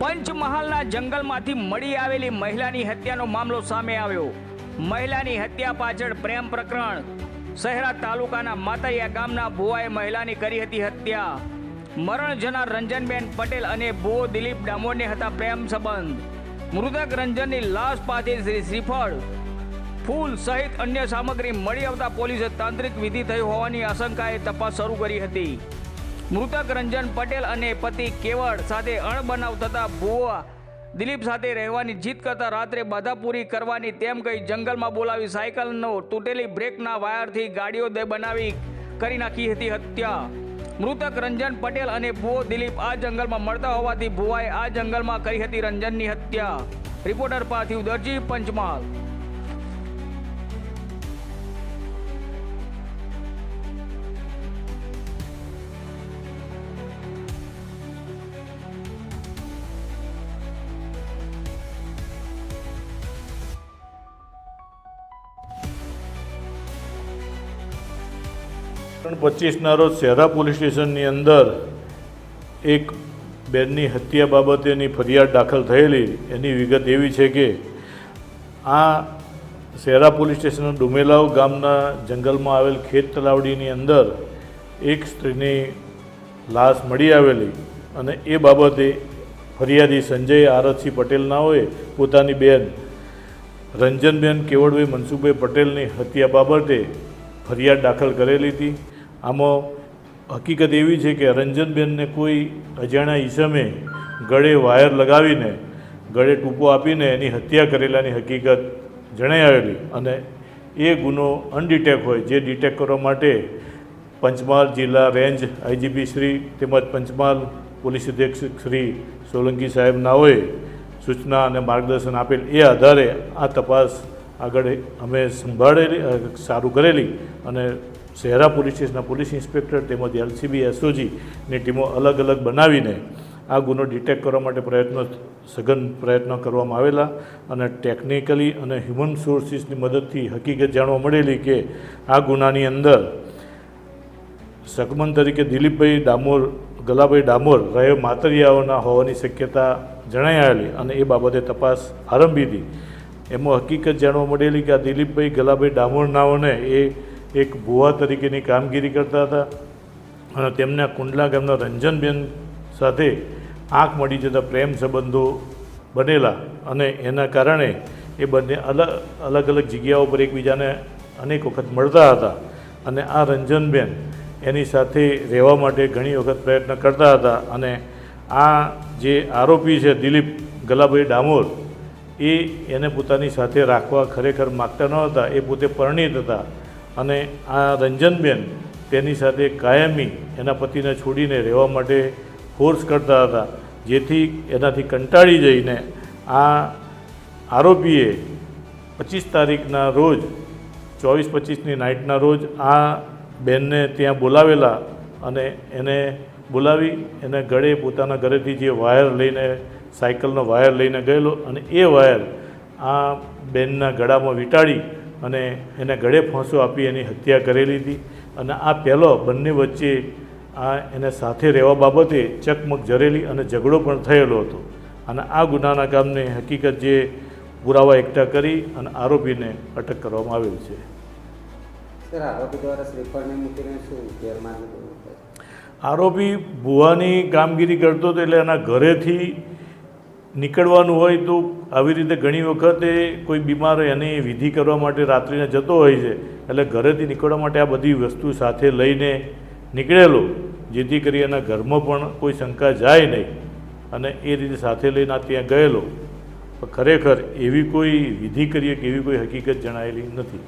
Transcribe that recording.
પંચમહાલના જંગલમાંથી મળી આવેલી મહિલાની હત્યાનો મામલો સામે આવ્યો. મહિલાની હત્યા પાછળ પ્રેમ પ્રકરણ. શહેરા તાલુકાના માતરિયા ગામના ભુવાએ મહિલાની કરી હતી હત્યા. મરણ જનાર રંજનબેન પટેલ અને ભુવો દિલીપ ડામોરને હતા પ્રેમ સંબંધ. મૃતક રંજનની લાશ પાસે શ્રી શ્રીફળ. ફૂલ સહિત અન્ય સામગ્રી મળી આવતા પોલીસે તાંત્રિક વિધિ થઈ હોવાની આશંકાએ તપાસ શરૂ કરી હતી. મૃતક રંજન પટેલ અને પતિ કેવળ સાથે અણબનાવ થતા ભુવા દિલીપ સાથે રહેવાની જીત કરતા રાત્રે બાધા પૂરી કરવાની તેમ કહી જંગલમાં બોલાવી સાયકલનો તૂટેલી બ્રેકના વાયરથી ગાડીઓ દે બનાવી કરી નાખી હતી હત્યા. મૃતક રંજન પટેલ અને ભુવો દિલીપ આ જંગલમાં મળતા હોવાથી ભુવાએ આ જંગલમાં કરી હતી રંજનની હત્યા. રિપોર્ટર પાર્થિવ દરજી, પંચમહાલ. ત્રણ પચીસના રોજ શહેરા પોલીસ સ્ટેશનની અંદર એક બેનની હત્યા બાબતેની ફરિયાદ દાખલ થયેલી. એની વિગત એવી છે કે આ શહેરા પોલીસ સ્ટેશન ડુમેલાવ ગામના જંગલમાં આવેલ ખેત તલાવડીની અંદર એક સ્ત્રીની લાશ મળી આવેલી અને એ બાબતે ફરિયાદી સંજય આરતસિંહ પટેલનાઓએ પોતાની બેન રંજનબેન કેવડભાઈ મનસુખભાઈ પટેલની હત્યા બાબતે ફરિયાદ દાખલ કરેલી હતી. આમાં હકીકત એવી છે કે રંજનબેનને કોઈ અજાણ્યા ઈસમે ગળે વાયર લગાવીને, ગળે ટૂંપો આપીને એની હત્યા કરેલાની હકીકત જણાઈ આવેલી. અને એ ગુનો અનડિટેક હોય, જે ડિટેક કરવા માટે પંચમહાલ જિલ્લા રેન્જ આઈજીપી શ્રી તેમજ પંચમહાલ પોલીસ અધિક્ષક શ્રી સોલંકી સાહેબ નાઓએ સૂચના અને માર્ગદર્શન આપેલ એ આધારે આ તપાસ આગળ અમે સંભાળેલી સારું કરેલી અને શહેરા પોલીસ સ્ટેશનના પોલીસ ઇન્સ્પેક્ટર તેમજ એલસીબી એસઓજીની ટીમો અલગ અલગ બનાવીને આ ગુનો ડિટેક્ટ કરવા માટે પ્રયત્નો, સઘન પ્રયત્નો કરવામાં આવેલા અને ટેકનિકલી અને હ્યુમન સોર્સિસની મદદથી હકીકત જાણવા મળેલી કે આ ગુનાની અંદર સગમન તરીકે દિલીપભાઈ ડામોર, ગલાભાઈ ડામોર રહે માતરિયાઓના હોવાની શક્યતા જણાઈ આવેલી અને એ બાબતે તપાસ આરંભી હતી એમાં હકીકત જાણવા મળેલી કે આ દિલીપભાઈ, ગલાભાઈ ડામોર નાઓને એ એક ભુવા તરીકેની કામગીરી કરતા હતા અને તેમના કુંડલા ગામના રંજનબેન સાથે આંખ મળી જતા પ્રેમ સંબંધો બનેલા અને એના કારણે એ બંને અલગ અલગ અલગ જગ્યાઓ પર એકબીજાને અનેક વખત મળતા હતા અને આ રંજનબેન એની સાથે રહેવા માટે ઘણી વખત પ્રયત્ન કરતા હતા અને આ જે આરોપી છે દિલીપ ગલાભાઈ ડામોર, એ એને પોતાની સાથે રાખવા ખરેખર માગતા ન હતા, એ પોતે પરિણીત હતા. અને આ રંજનબેન તેની સાથે કાયમી એના પતિને છોડીને રહેવા માટે ફોર્સ કરતા હતા, જેથી એનાથી કંટાળી જઈને આ આરોપીએ પચીસ તારીખના રોજ, ચોવીસ પચીસની નાઇટના રોજ આ બેનને ત્યાં બોલાવેલા અને એને બોલાવી, એને ગળે પોતાના ઘરેથી જે વાયર લઈને સાયકલનો વાયર લઈને ગયેલો અને એ વાયર આ બેનના ગળામાં વીંટાળી અને એને ગળે ફાંસો આપી એની હત્યા કરેલી હતી અને આ પહેલો બંને વચ્ચે આ એને સાથે રહેવા બાબતે ચકમક જરેલી અને ઝઘડો પણ થયેલો હતો. અને આ ગુનાના કામને હકીકત જે પુરાવા એકઠા કરી અને આરોપીને અટક કરવામાં આવેલ છે. સર આરોપી દ્વારા શ્રીફળને મૂકીને શું ગેરમાર્ગે આરોપી ભુવાની કામગીરી કરતો હતો એટલે એના ઘરેથી નીકળવાનું હોય તો આવી રીતે ઘણી વખતે કોઈ બીમાર એની વિધિ કરવા માટે રાત્રિને જતો હોય છે. એટલે ઘરેથી નીકળવા માટે આ બધી વસ્તુ સાથે લઈને નીકળેલો, જેથી કરી એના ઘરમાં પણ કોઈ શંકા જાય નહીં અને એ રીતે સાથે લઈને ત્યાં ગયેલો. ખરેખર એવી કોઈ વિધિ કરીએ કે એવી કોઈ હકીકત જણાયેલી નથી.